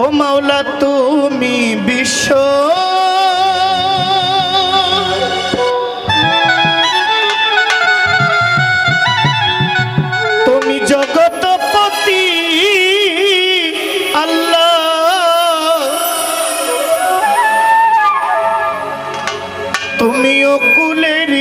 ও মাওলা তুমি বিশ্ব। তুমি জগৎপতি আল্লাহ। তুমিও কুলেরি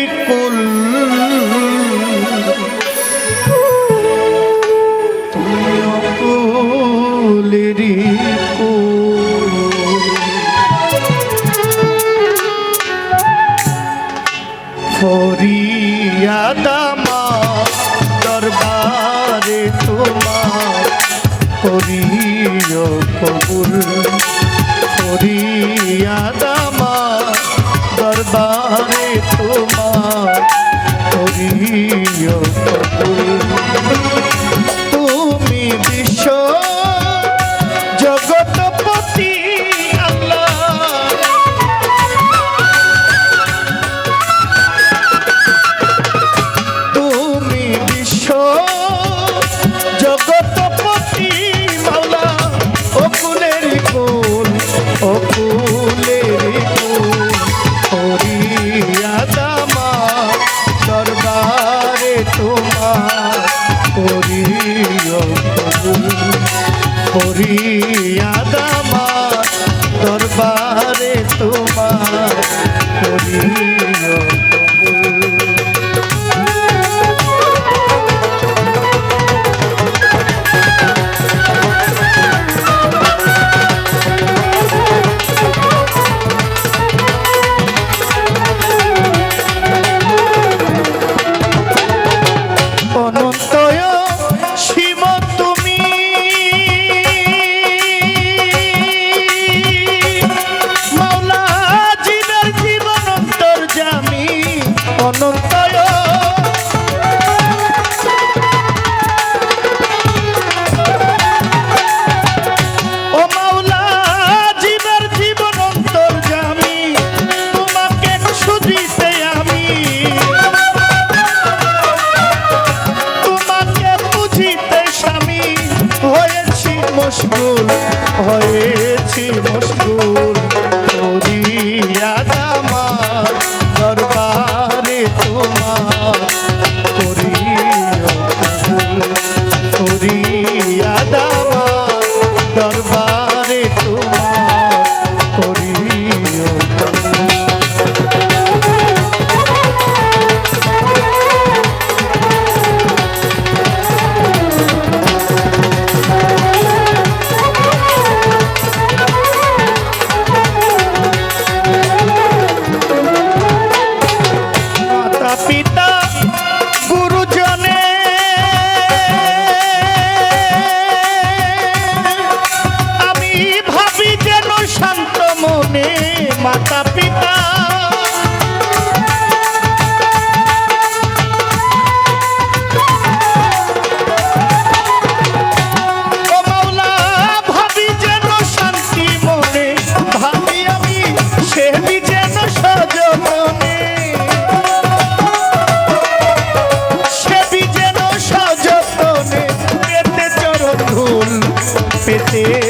রে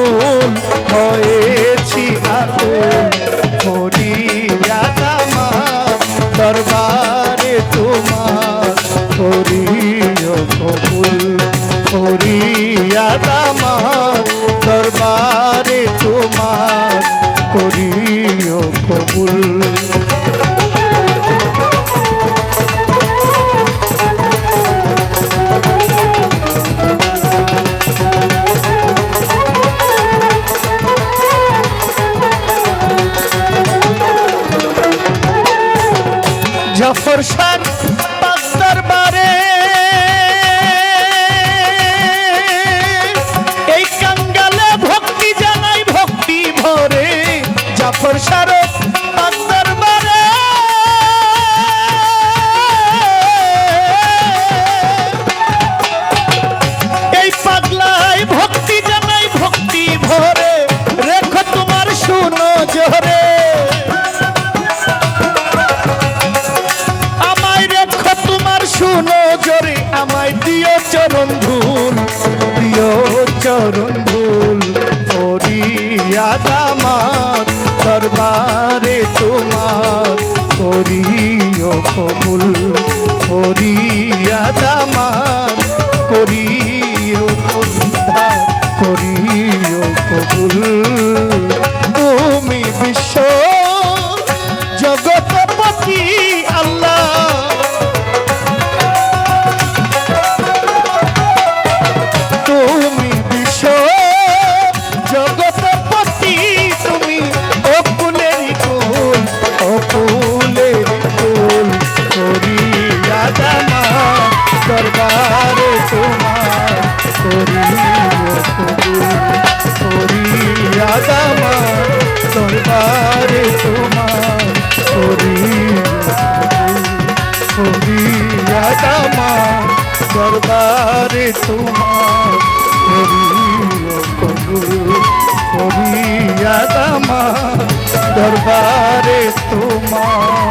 আপন হয়েছি আপন ফরসান পাস্তার বারে। এই কাঙ্গালে ভক্তি জানাই ভক্তি ভরে। জাফর সারে அம்மா